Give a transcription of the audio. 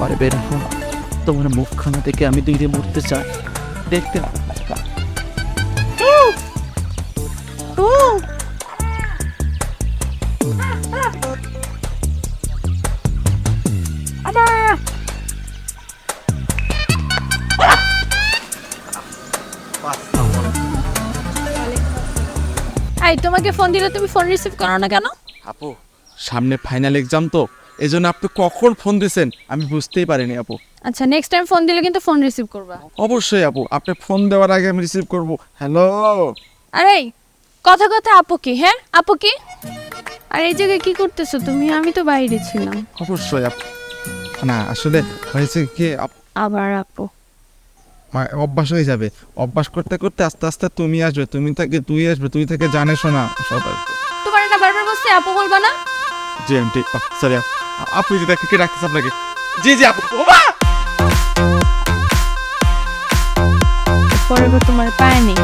পারে বের হও। তোমার মুখখানা থেকে আমি দুই দিয়ে মরতে চাই। দেখতে এই তোমাকে ফোন দিলে তুমি ফোন রিসিভ করো না কেন? আপু সামনে ফাইনাল এক্সাম তো। এই জন্য আপনি কখন ফোন দিয়েছেন আমি বুঝতেই পারিনি আপু। আচ্ছা নেক্সট টাইম ফোন দিলে কিন্তু ফোন রিসিভ করবা। অবশ্যই আপু আপনি ফোন দেওয়ার আগে আমি রিসিভ করব। হ্যালো আরে কথা কথা আপু কি হ্যাঁ? আপু কি? আর এই জায়গায় কি করতেছো তুমি? আমি তো বাইরে ছিলাম। অবশ্যই আপু। না আসলে হয়েছে কি আপ- আবার আপু। মা- অভ্যাস হয়ে যাবে। অভ্যাস করতে করতে আস্তে আস্তে তুমি আসবে তুমি থেকে তুই আসবে তুই থেকে জানে শোনা সব আসবে তোমার না বারবার বলছে আপু বলবা না? জি ঠিক সরি আপু যদি দেখে রাখতেছে আপনাকে, জি জি, আপু বাবা পরে তোমার পায় নেই।